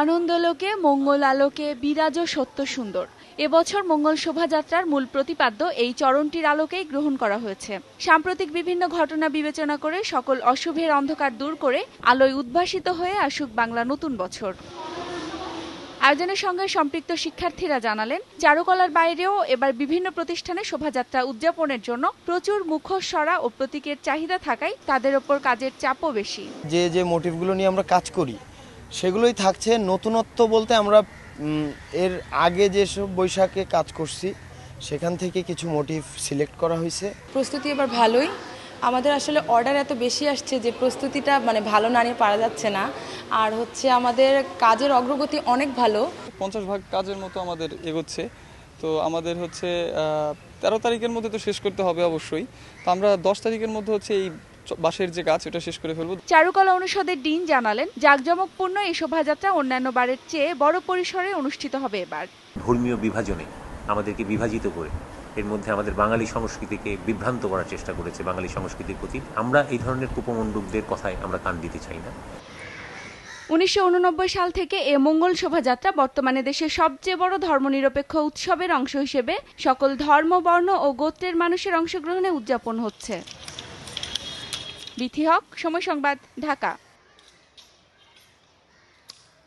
আনন্দলোকে মঙ্গল আলোকে বিরাজ সত্য সুন্দর। এবছর মঙ্গল শোভাযাত্রার মূল প্রতিপাদ্য এই চরণটির আলোকেই গ্রহণ করা হয়েছে। সাম্প্রতিক বিভিন্ন ঘটনা বিবেচনা করে সকল অশুভের অন্ধকার দূর করে আলোয় উদ্ভাসিত হয়ে আসুক বাংলা নতুন বছর। আয়োজনের সঙ্গে সম্পৃক্ত শিক্ষার্থীরা জানালেন, চারুকলার বাইরেও এবার বিভিন্ন প্রতিষ্ঠানে শোভাযাত্রা উদযাপনের জন্য প্রচুর মুখোশরা ও প্রতীকের চাহিদা থাকায় তাদের ওপর কাজের চাপও বেশি। যে যে মোটিভগুলো নিয়ে আমরা কাজ করি সেগুলোই থাকছে। নতুনত্ব বলতে আমরা এর আগে যেসব বৈশাখে কাজ করছি সেখান থেকে কিছু মোটিভ সিলেক্ট করা হয়েছে। প্রস্তুতি এবার ভালোই। আমাদের আসলে অর্ডার এত বেশি আসছে যে প্রস্তুতিটা মানে ভালো না নিয়ে পারা যাচ্ছে না। আর হচ্ছে আমাদের কাজের অগ্রগতি অনেক ভালো। পঞ্চাশ ভাগ কাজের মতো আমাদের এগোচ্ছে। তো আমাদের হচ্ছে তেরো তারিখের মধ্যে তো শেষ করতে হবে অবশ্যই। তো আমরা দশ তারিখের মধ্যে হচ্ছে এই বাঁশের যে গাছ এটা শেষ করে ফেলব। চারুকলা অনুষদের ডিন জানালেন জাঁকজমকপূর্ণ এই শোভাযাত্রা অন্যান্য বারের চেয়ে বড় পরিসরে অনুষ্ঠিত হবে এবার। ধর্মীয় বিভাজনে আমাদেরকে বিভাজিত করে এর মধ্যে আমাদের বাঙালি সংস্কৃতিকে বিভ্রান্ত করার চেষ্টা করেছে বাঙালি সংস্কৃতির প্রতি। আমরা এই ধরনের কুপমণ্ডুকদের কথায় আমরা কান দিতে চাই না। উনিশশো ঊননব্বই সাল থেকে এ মঙ্গল শোভাযাত্রা বর্তমানে দেশের সবচেয়ে বড় ধর্মনিরপেক্ষ উৎসবের অংশ হিসেবে সকল ধর্ম বর্ণ ও গোত্রের মানুষের অংশগ্রহণে উদযাপন হচ্ছে। বিথি হক সময় সংবাদ ঢাকা।